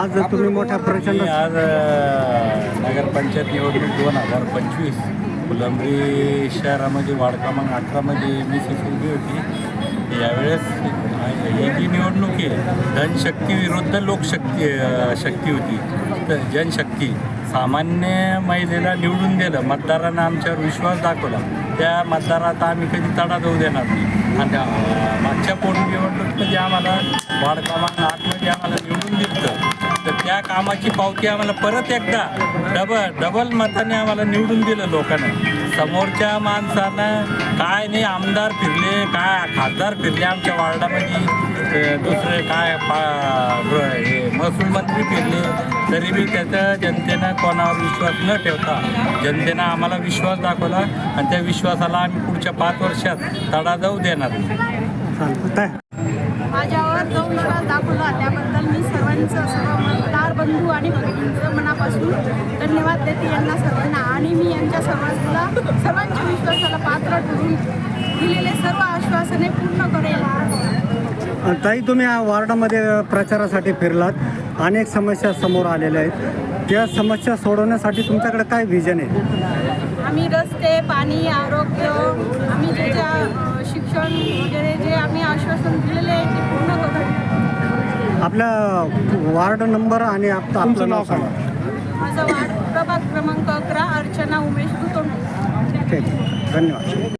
आज तुम्ही मोठ्या प्रचंड आज नगरपंचायत निवडणूक दोन हजार पंचवीस. फुलंबरी शहरामध्ये वार्ड क्रमांक अठरामध्ये मी सुरू होती. यावेळेस ही जी निवडणूक आहे जनशक्ती विरुद्ध लोकशक्ती शक्ती होती. तर जनशक्ती सामान्य महिलेला निवडून दिलं मतदारांना आमच्यावर विश्वास दाखवला. त्या मतदारात आम्ही कधी तडा जाऊ देणार नाही. आणि मागच्या मागच्या जे आम्हाला वार्ड क्रमांक आम्हाला निवडून दिलं. तर त्या कामाची पावती आम्हाला परत एकदा डबल डबल मताने आम्हाला निवडून दिलं लोकांना. समोरच्या माणसानं काय नाही आमदार फिरले काय खासदार फिरले आमच्या वार्डामध्ये. दुसरे काय पा हे महसूल मंत्री फिरले तरी बी त्याचं जनतेनं कोणावर विश्वास न ठेवता जनतेनं आम्हाला विश्वास दाखवला आणि त्या विश्वासाला आम्ही पुढच्या पाच वर्षात तडा जाऊ देणार माझ्यावर जो विश्वास दाखवला त्याबद्दल मी सर्वांचं सर्व मतदार बंधू आणि भगिनींचं मनापासून धन्यवाद देते यांना सर्वांना. आणि मी यांच्या सर्वांना सर्वांच्या विश्वासाला पात्र ठरून दिलेले सर्व आश्वासने पूर्ण करेल. ताई तुम्ही या वार्डामध्ये प्रचारासाठी फिरलात. अनेक समस्या समोर आलेल्या आहेत. त्या समस्या सोडवण्यासाठी तुमच्याकडे काय व्हिजन आहे? आम्ही रस्ते पाणी आरोग्य आम्ही जे ज्या अ, शिक्षण वगैरे जे आम्ही आश्वासन दिलेले आहे ते पूर्ण करू आपल्या वार्ड नंबर आणि आप- आपलं नाव सांगा. माझा वार्ड प्रभाग क्रमांक अकरा अर्चना उमेश दुतोंडे ठीक धन्यवाद.